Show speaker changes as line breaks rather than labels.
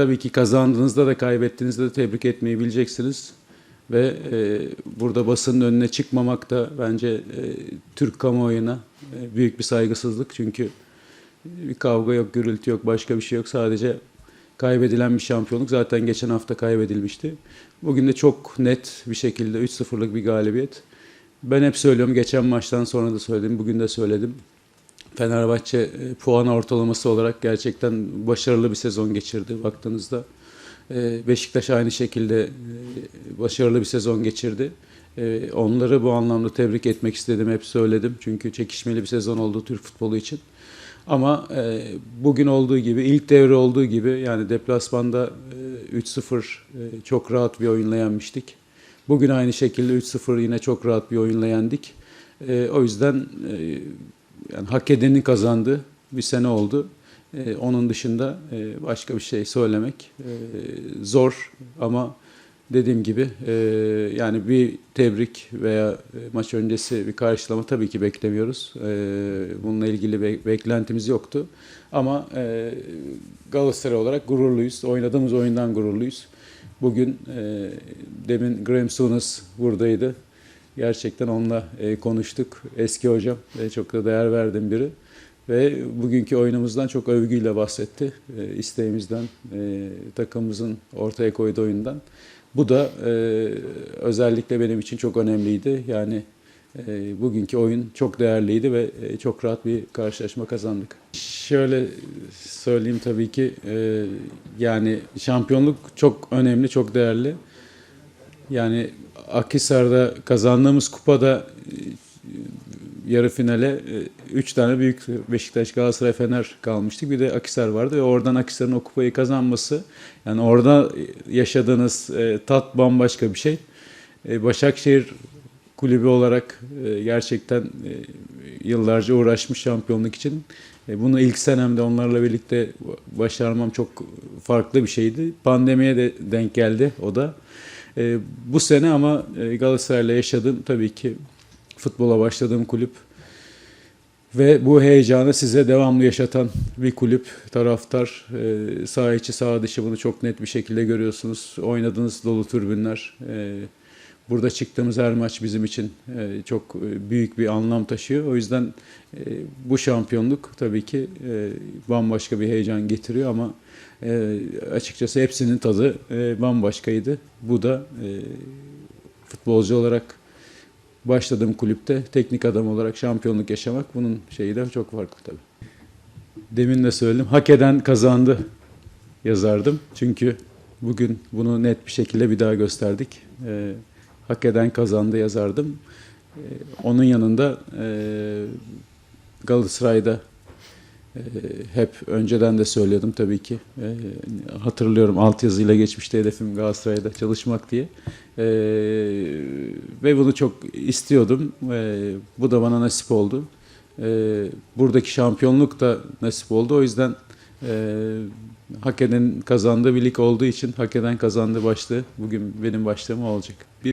tabii ki kazandığınızda da kaybettiğinizde de tebrik etmeyi bileceksiniz. Ve e, burada basının önüne çıkmamak da bence e, Türk kamuoyuna e, büyük bir saygısızlık. Çünkü bir kavga yok, gürültü yok, başka bir şey yok. Sadece kaybedilen bir şampiyonluk. Zaten geçen hafta kaybedilmişti. Bugün de çok net bir şekilde 3-0'lık bir galibiyet. Ben hep söylüyorum, geçen maçtan sonra da söyledim, bugün de söyledim. Fenerbahçe e, puan ortalaması olarak gerçekten başarılı bir sezon geçirdi baktığınızda. E, Beşiktaş aynı şekilde e, başarılı bir sezon geçirdi. Onları bu anlamda tebrik etmek istedim, hep söyledim. Çünkü çekişmeli bir sezon oldu Türk futbolu için. Ama bugün olduğu gibi, ilk devre olduğu gibi yani deplasmanda e, 3-0 e, çok rahat bir oyunla yenmiştik. Bugün aynı şekilde 3-0 yine çok rahat bir oyunla yendik. O yüzden yani hak edenin kazandığı bir sene oldu. E, onun dışında e, başka bir şey söylemek e, zor ama dediğim gibi e, yani bir tebrik veya e, maç öncesi bir karşılama tabii ki beklemiyoruz. E, bununla ilgili be- beklentimiz yoktu. Ama e, Galatasaray olarak gururluyuz. Oynadığımız oyundan gururluyuz. Bugün e, demin Graham Souness buradaydı. Gerçekten onunla e, konuştuk. Eski hocam ve çok da değer verdiğim biri. Ve bugünkü oyunumuzdan çok övgüyle bahsetti. E, isteğimizden, e, takımımızın ortaya koyduğu oyundan. Bu da özellikle benim için çok önemliydi. Yani bugünkü oyun çok değerliydi ve çok rahat bir karşılaşma kazandık. Şöyle söyleyeyim tabii ki yani şampiyonluk çok önemli, çok değerli. Yani Akhisar'da kazandığımız kupada e, yarı finale 3 tane büyük Beşiktaş, Galatasaray, Fener kalmıştık. Bir de Akhisar vardı ve oradan Akhisar'ın o kupayı kazanması yani orada yaşadığınız e, tat bambaşka bir şey. E, Başakşehir kulübü olarak e, gerçekten e, yıllarca uğraşmış şampiyonluk için. E, Bunu ilk senemde onlarla birlikte başarmam çok farklı bir şeydi. Pandemiye de denk geldi o da. E, Bu sene ama e, Galatasaray'la yaşadığım tabii ki futbola başladığım kulüp ve bu heyecanı size devamlı yaşatan bir kulüp, taraftar, e, saha içi saha dışı bunu çok net bir şekilde görüyorsunuz. Oynadığınız dolu tribünler, e, burada çıktığımız her maç bizim için e, çok e, büyük bir anlam taşıyor. O yüzden e, bu şampiyonluk tabii ki bambaşka bir heyecan getiriyor ama açıkçası hepsinin tadı bambaşkaydı. Bu da futbolcu olarak başladığım kulüpte teknik adam olarak şampiyonluk yaşamak bunun şeyi de çok farklı tabii. Demin de söyledim. Hak eden kazandı yazardım. Çünkü bugün bunu net bir şekilde bir daha gösterdik. Ee, hak eden kazandı yazardım. Ee, onun yanında e, Galatasaray'da e, hep önceden de söylüyordum tabii ki. E, hatırlıyorum altyazıyla geçmişti hedefim Galatasaray'da çalışmak diye. E, ve bunu çok istiyordum. E, bu da bana nasip oldu. E, buradaki şampiyonluk da nasip oldu. O yüzden e, hak eden kazandığı bir lig olduğu için hak eden kazandığı başlığı bugün benim başlığım olacak. Bir